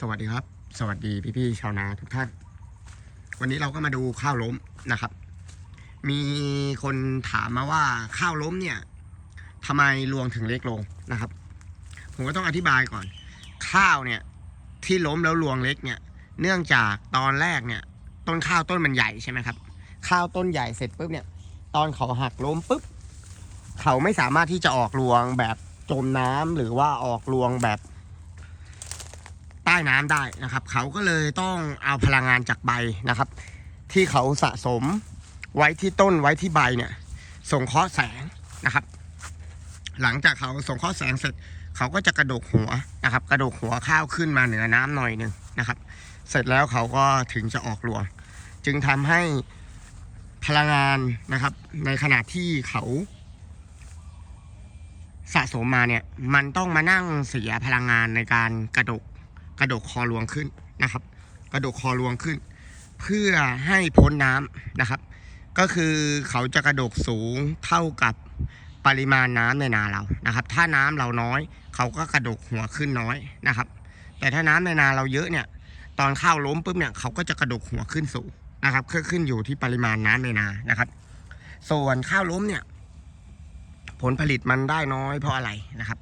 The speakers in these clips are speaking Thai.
สวัสดีครับ สวัสดีพี่ๆชาวนาทุกท่าน วันนี้เราก็มาดูข้าวล้มนะครับ มีคนถามมาว่าข้าวล้มเนี่ยทำไมรวงถึงเล็กลงนะครับ ผมก็ต้องอธิบายก่อน ข้าวเนี่ยที่ล้มแล้วรวงเล็กเนี่ย เนื่องจากตอนแรกเนี่ย ต้นข้าวต้นมันใหญ่ใช่ไหมครับ ข้าวต้นใหญ่เสร็จปุ๊บเนี่ย ตอนเขาหักล้มปุ๊บเขาไม่สามารถที่จะออกรวงแบบจมน้ำหรือว่าออกรวงแบบ ต้น้ำได้นะครับ เขาก็เลยต้องเอาพลังงานจากใบนะครับ ที่เขาสะสมไว้ที่ต้นไว้ที่ใบเนี่ย ส่งเคราะห์แสงนะครับ หลังจากเขาส่งเคราะห์แสงเสร็จ เขาก็จะกระโดกหัวนะครับ กระโดกหัวข้าวขึ้นมาเหนือน้ำหน่อยหนึ่งนะครับ เสร็จแล้วเขาก็ถึงจะออกรวง จึงทำให้พลังงานนะครับ ในขณะที่เขาสะสมมาเนี่ย มันต้องมานั่งเสียพลังงานในการกระดก กระดกคอรวงขึ้นนะครับ กระดกคอรวงขึ้น เพื่อให้พ้นน้ำนะครับ ก็คือเขาจะกระดกสูงเท่ากับปริมาณน้ำในนาเรานะครับ ถ้าน้ำเราน้อย เขาก็กระดกหัวขึ้นน้อยนะครับ แต่ถ้าน้ำในนาเราเยอะเนี่ย ตอนข้าวล้มปุ๊บเนี่ยเขาก็จะกระดกหัวขึ้นสูงนะครับขึ้นขึ้นอยู่ที่ปริมาณน้ำในนานะครับ ส่วนข้าวล้มเนี่ย ผลผลิตมันได้น้อยเพราะอะไรนะครับ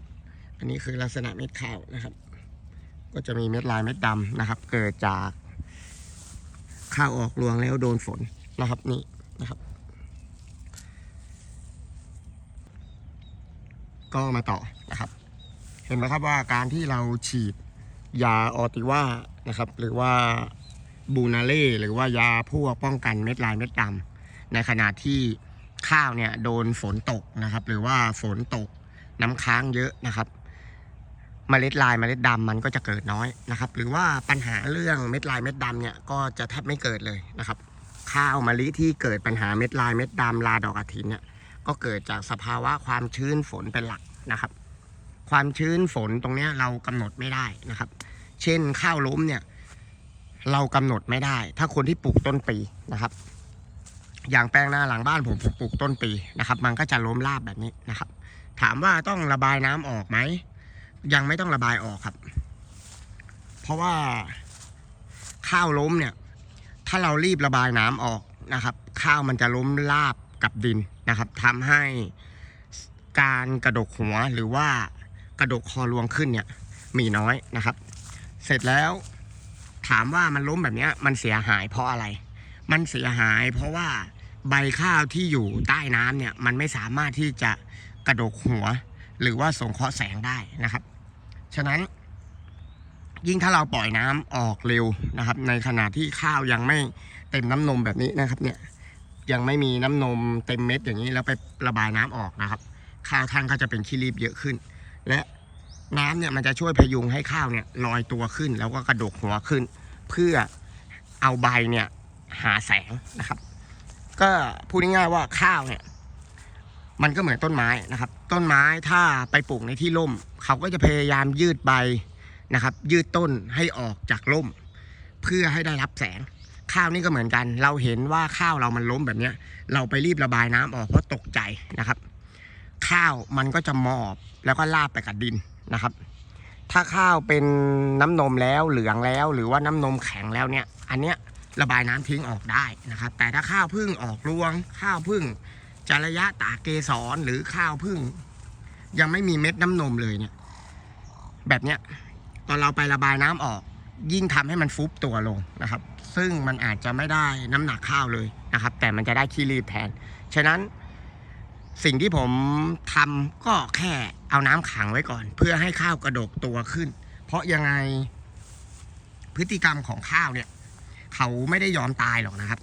อันนี้คือลักษณะเม็ดข้าวนะครับ ก็จะมีเม็ดลายเม็ดดำนะครับ เกิดจากข้าวออกรวงแล้วโดนฝนนะครับนี่นะครับ ก็มาต่อนะครับ เห็นไหมครับว่าการที่เราฉีดยาออติว่านะครับ หรือว่าบูนาเล่หรือว่ายาพวกป้องกันเม็ดลายเม็ดดำในขณะที่ข้าวเนี่ยโดนฝนตกนะครับ หรือว่าฝนตกน้ำค้างเยอะนะครับ เมล็ดลายเมล็ดดำมันก็จะเกิดน้อยนะครับ หรือว่าปัญหาเรื่องเม็ดลายเม็ดดำเนี่ยก็จะแทบไม่เกิดเลยนะครับ ข้าวมะลิที่เกิดปัญหาเม็ดลายเม็ดดำลาดอกอาทิตย์เนี่ยก็เกิดจากสภาวะความชื้นฝนเป็นหลักนะครับ ความชื้นฝนตรงเนี้ยเรากำหนดไม่ได้นะครับ เช่นข้าวล้มเนี่ยเรากำหนดไม่ได้ ถ้าคนที่ปลูกต้นปีนะครับ อย่างแปลงหน้าหลังบ้านผมผมปลูกต้นปีนะครับ มันก็จะล้มราบแบบนี้นะครับ ถามว่าต้องระบายน้ำออกไหม ยังไม่ต้องระบายออกครับ เพราะว่าข้าวล้มเนี่ย ถ้าเรารีบระบายน้ำออกนะครับ ข้าวมันจะล้มราบกับดินนะครับทำให้การกระดกหัวหรือว่ากระดกคอรวงขึ้นเนี่ย มีน้อยนะครับ เสร็จแล้วถามว่ามันล้มแบบนี้มันเสียหายเพราะอะไร มันเสียหายเพราะว่าใบข้าวที่อยู่ใต้น้ำเนี่ย มันไม่สามารถที่จะกระดกหัว หรือว่าส่งเคราะห์แสงได้นะครับ ฉะนั้น ยิ่งถ้าเราปล่อยน้ำออกเร็วนะครับ ในขณะที่ข้าวยังไม่เต็มน้ำนมแบบนี้นะครับ เนี่ยยังไม่มีน้ำนมเต็มเม็ดอย่างนี้แล้วไประบายน้ำออกนะครับ ข้าวท่านก็จะเป็นขี้รีบเยอะขึ้น และน้ำเนี่ยมันจะช่วยพยุงให้ข้าวเนี่ยลอยตัวขึ้น แล้วก็กระดกหัวขึ้น เพื่อเอาใบเนี่ยหาแสงนะครับ ก็พูดง่ายๆว่าข้าวเนี่ย มันก็เหมือนต้นไม้นะครับ ต้นไม้ถ้าไปปลูกในที่ร่ม เขาก็จะพยายามยืดใบนะครับ ยืดต้นให้ออกจากร่ม เพื่อให้ได้รับแสง ข้าวนี่ก็เหมือนกัน เราเห็นว่าข้าวเรามันล้มแบบนี้เราไปรีบระบายน้ำออกเพราะตกใจนะครับ ข้าวมันก็จะหมอบแล้วก็ลาบไปกับดินนะครับ ถ้าข้าวเป็นน้ำนมแล้วเหลืองแล้ว หรือว่าน้ำนมแข็งแล้วเนี่ย อันเนี้ยระบายน้ำทิ้งออกได้นะครับ แต่ถ้าข้าวพึ่งออกรวง ข้าวพึ่ง จะระยะตาเกสรหรือข้าวพึ่ง ยังไม่มีเม็ดน้ำนมเลยเนี่ย แบบเนี้ยตอนเราไประบายน้ำออก ยิ่งทำให้มันฟุบตัวลงนะครับ ซึ่งมันอาจจะไม่ได้น้ำหนักข้าวเลยนะครับ แต่มันจะได้ขี้รีบแทน ฉะนั้นสิ่งที่ผมทำก็แค่เอาน้ำขังไว้ก่อน เพื่อให้ข้าวกระดกตัวขึ้น เพราะยังไงพฤติกรรมของข้าวเนี่ย เขาไม่ได้ยอมตายหรอกนะครับ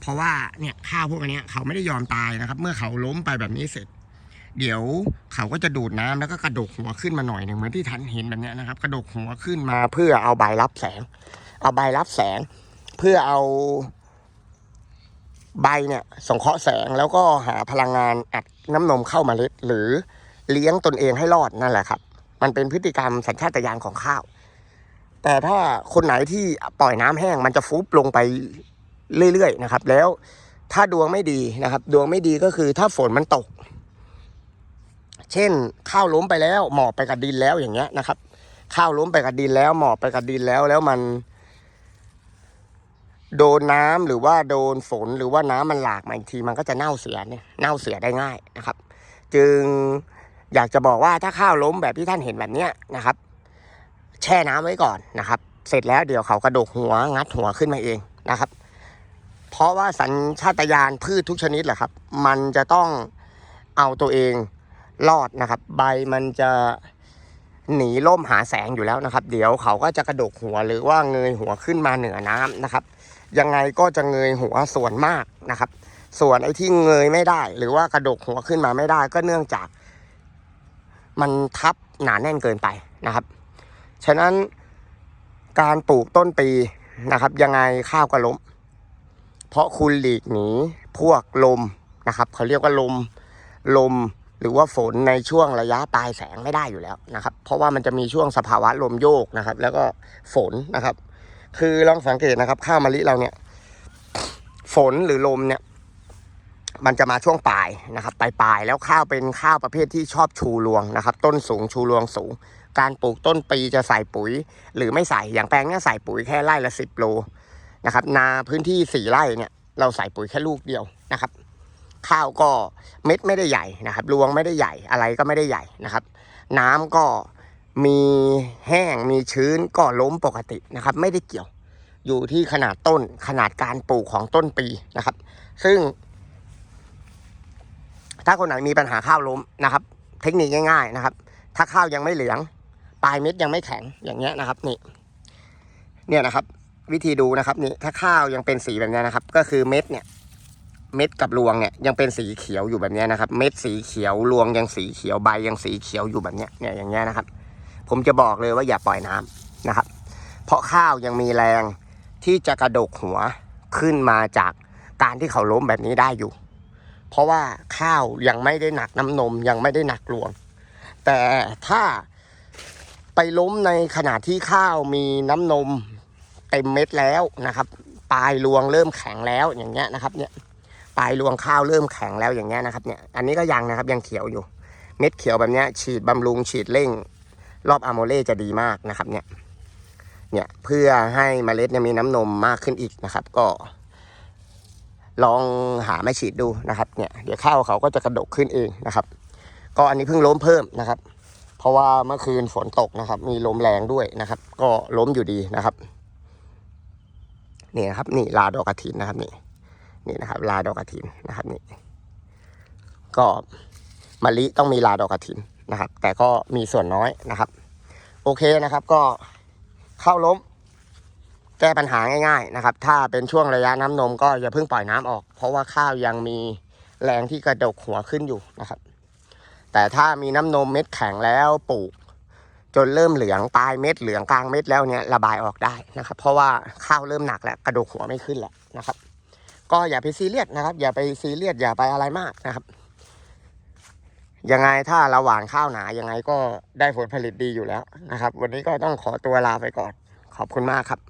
เพราะว่าเนี่ยข้าวพวกนี้เขาไม่ได้ยอมตายนะครับ เมื่อเขาล้มไปแบบนี้เสร็จ เดี๋ยวเขาก็จะดูดน้ำแล้วก็กระดกหัวขึ้นมาหน่อยหนึ่งเหมือนที่ท่านเห็นแบบนี้นะครับ กระดกหัวขึ้นมาเพื่อเอาใบรับแสง เอาใบรับแสง เพื่อเอาใบเนี่ยส่งเคราะห์แสงแล้วก็หาพลังงานอัดน้ำนมเข้ามาเล็ดหรือเลี้ยงตนเองให้รอดนั่นแหละครับ มันเป็นพฤติกรรมสัญชาตญาณของข้าว แต่ถ้าคนไหนที่ปล่อยน้ำแห้งมันจะฟุบลงไป เรื่อยๆนะครับ แล้วถ้าดวงไม่ดีนะครับ ดวงไม่ดีก็คือถ้าฝนมันตก เช่นข้าวล้มไปแล้วหมอบไปกับดินแล้วอย่างเงี้ยนะครับ ข้าวล้มไปกับดินแล้วหมอบไปกับดินแล้วแล้วมัน โดนน้ำหรือว่าโดนฝนหรือว่าน้ำมันหลากมาอีกทีมันก็จะเน่าเสียเนี่ยเน่าเสียได้ง่ายนะครับ จึงอยากจะบอกว่าถ้าข้าวล้มแบบที่ท่านเห็นแบบเนี้ยนะครับ แช่น้ำไว้ก่อนนะครับ เสร็จแล้วเดี๋ยวเขากระดกหัวงัดหัวขึ้นมาเองนะครับ เพราะว่าสัญชาตญาณพืชทุกชนิดแหละครับ มันจะต้องเอาตัวเองรอดนะครับ ใบมันจะหนีล่มหาแสงอยู่แล้วนะครับ เดี๋ยวเขาก็จะกระดกหัวหรือว่าเงยหัวขึ้นมาเหนือน้ำนะครับ ยังไงก็จะเงยหัวส่วนมากนะครับ ส่วนไอ้ที่เงยไม่ได้ หรือว่ากระดกหัวขึ้นมาไม่ได้ ก็เนื่องจาก มันทับหนาแน่นเกินไปนะครับ ฉะนั้นการปลูกต้นปีนะครับ ยังไงข้าวก็ล้ม เพราะคุณหลีกหนีพวกลมนะครับเขาเรียกว่าลมลมหรือว่าฝนในช่วงระยะปลายแสงไม่ได้อยู่แล้วนะครับ เพราะว่ามันจะมีช่วงสภาวะลมโยกนะครับ แล้วก็ฝนนะครับ คือลองสังเกตนะครับ ข้าวมะลิเราเนี่ย ฝนหรือลมเนี่ย มันจะมาช่วงปลายนะครับ ปลายปลายแล้วข้าวเป็นข้าวประเภทที่ชอบชูรวงนะครับ ต้นสูงชูรวงสูง การปลูกต้นปีจะใส่ปุ๋ย หรือไม่ใส่อย่างแปลงเนี้ยใส่ปุ๋ยแค่ไร่ละสิบโล นะครับ นาพื้นที่สี่ไร่เนี่ยเราใส่ปุ๋ยแค่ลูกเดียวนะครับ ข้าวก็เม็ดไม่ได้ใหญ่นะครับ รวงไม่ได้ใหญ่อะไรก็ไม่ได้ใหญ่นะครับ น้ำก็มีแห้งมีชื้นก็ล้มปกตินะครับ ไม่ได้เกี่ยวอยู่ที่ขนาดต้นขนาดการปลูกของต้นปีนะครับ ซึ่ง ถ้าคนไหนมีปัญหาข้าวล้มนะครับ เทคนิคง่าย ๆนะครับ ถ้าข้าวยังไม่เหลือง ปลายเม็ดยังไม่แข็งอย่างเงี้ยนะครับ นี่ เนี่ยนะครับ วิธีดูนะครับนี่ถ้าข้าวยังเป็นสีแบบนี้นะครับ ก็คือเม็ดเนี่ย เม็ดกับรวงเนี่ยยังเป็นสีเขียวอยู่แบบนี้นะครับ เม็ดสีเขียวรวงยังสีเขียวใบยังสีเขียวอยู่แบบนี้เนี่ยอย่างเงี้ยนะครับ ผมจะบอกเลยว่าอย่าปล่อยน้ำนะครับ เพราะข้าวยังมีแรงที่จะกระดกหัวขึ้นมาจากการที่เขาล้มแบบนี้ได้อยู่ เพราะว่าข้าวยังไม่ได้หนักน้ำนมยังไม่ได้หนักรวง แต่ถ้าไปล้มในขณะที่ข้าวมีน้ำนม เต็มเม็ดแล้วนะครับ ปลายรวงเริ่มแข็งแล้วอย่างเงี้ยนะครับ เนี่ยปลายรวงข้าวเริ่มแข็งแล้วอย่างเงี้ยนะครับ เนี่ยอันนี้ก็ยังนะครับยังเขียวอยู่ เม็ดเขียวแบบเนี้ยฉีดบำรุงฉีดเร่ง รอบอะโมเล่จะดีมากนะครับ เนี่ย เนี่ยเพื่อให้เมล็ดเนี่ยมีน้ำนมมากขึ้นอีกนะครับ ก็ ลองหาไม่ฉีดดูนะครับ เนี่ยเดี๋ยวข้าวเขาก็จะกระดกขึ้นเองนะครับ ก็อันนี้เพิ่งล้มเพิ่มนะครับ เพราะว่าเมื่อคืนฝนตกนะครับ มีลมแรงด้วยนะครับ ก็ล้มอยู่ดีนะครับ นี่นะครับนี่ลาดอกกระถินนะครับนี่นี่นะครับ ลาดอกกระถินนะครับนี่ก็มะลิต้องมีลาดอกกระถินนะครับ แต่ก็มีส่วนน้อยนะครับ โอเคนะครับก็เข้าล้ม แก้ปัญหาง่ายๆนะครับ ถ้าเป็นช่วงระยะน้ำนมก็อย่าเพิ่งปล่อยน้ำออก เพราะว่าข้าวยังมีแรงที่กระดกหัวขึ้นอยู่นะครับ แต่ถ้ามีน้ำนมเม็ดแข็งแล้วปลูก จนเริ่มเหลืองปลายเม็ดเหลืองกลางเม็ดแล้วเนี่ยระบายออกได้นะครับ เพราะว่าข้าวเริ่มหนักแล้วกระดูกหัวไม่ขึ้นแล้วนะครับ ก็อย่าไปซีเรียสนะครับ อย่าไปซีเรียสอย่าไปอะไรมากนะครับยังไงถ้าเราหว่านข้าวหนายังไงก็ได้ผลผลิตดีอยู่แล้วนะครับ วันนี้ก็ต้องขอตัวลาไปก่อน ขอบคุณมากครับ